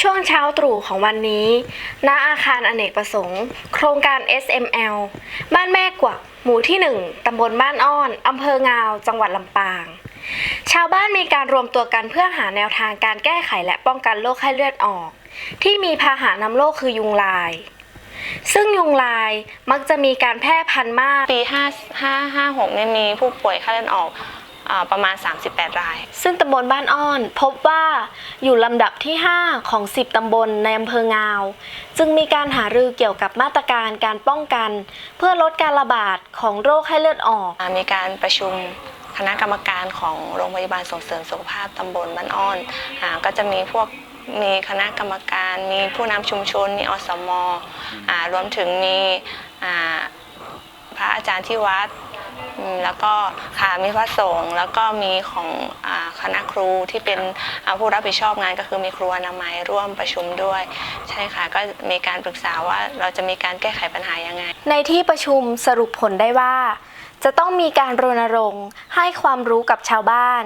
ช่วงเช้าตรู่ของวันนี้ ณ อาคารอเนกประสงค์ โครงการ SML บ้านแม่กวัก หมู่ที่ 1 ตำบลบ้านอ้อน อำเภองาว จังหวัดลำปาง ชาวบ้านมีการรวมตัวกันเพื่อหาแนวทางการแก้ไขและป้องกันโรคไข้เลือดออก ที่มีพาหะนำโรคคือยุงลาย ซึ่งยุงลายมักจะมีการแพร่พันธุ์มาก ปี 5 5 5 6เนี่ยมีผู้ป่วยไข้เลือดออก ประมาณ 38 ราย ซึ่งตำบลบ้านอ้อนพบว่าอยู่ลำดับที่ 5 ของ 10 ตำบลในอำเภองาว จึงมีการหารือเกี่ยวกับมาตรการการป้องกัน เพื่อลดการระบาดของโรคไข้เลือดออกอ่ามีการประชุมคณะกรรมการของโรงพยาบาลส่งเสริมสุขภาพตำบลบ้านอ้อนอาก็จะมีพวกมีคณะกรรมการ มีผู้นำชุมชน มีอสมอ่ารวมถึงมีอ่าพระอาจารย์ที่วัดอืม แล้วก็ค่ะมีพระสงฆ์แล้วก็มีของอาคณะครูที่เป็นอ่าผู้รับผิดชอบงานก็คือมีครูอนามัยร่วมประชุมด้วย ใช่ค่ะก็มีการปรึกษาว่าเราจะมีการแก้ไขปัญหายังไง ในที่ประชุมสรุปผลได้ว่า จะต้องมีการรณรงค์ให้ความรู้กับชาวบ้าน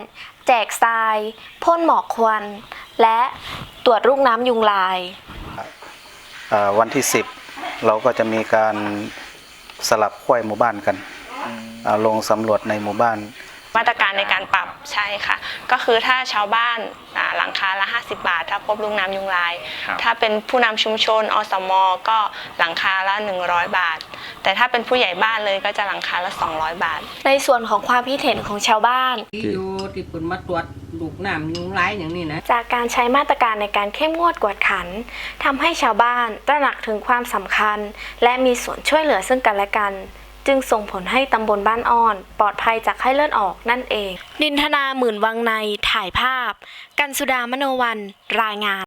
แจกทรายพ่นหมอกควัน และตรวจลูกน้ำยุงลายอ่าวันที่ 10 เราก็จะมีการสลับขั้วหมู่บ้านกันอ่า ลงสำรวจในหมู่บ้าน มาตรการในการปรับใช่ค่ะ ก็คือถ้าชาวบ้านอ่าหลังคาละ 50 บาท ถ้าพบลุงน้ำยุงลาย ครับ ถ้าเป็นผู้นำชุมชนอสมก็หลังคาละ 100 บาท แต่ถ้าเป็นผู้ใหญ่บ้านเลยก็จะหลังคาละ 200 บาท ในส่วนของความคิดเห็นของชาวบ้าน ที่อยู่ที่เปินมาตรวจลูกน้ำยุงร้ายอย่างนี้นะ จากการใช้มาตรการในการเข้มงวดกวดขันทำให้ชาวบ้านตระหนักถึงความสำคัญ และมีส่วนช่วยเหลือซึ่งกันและกัน จึงส่งผลให้ตำบลบ้านอ่อน ปลอดภัยจากไข้เลือดออกนั่นเอง ดินธนาหมื่นวังในถ่ายภาพ กันสุดามโนวันรายงาน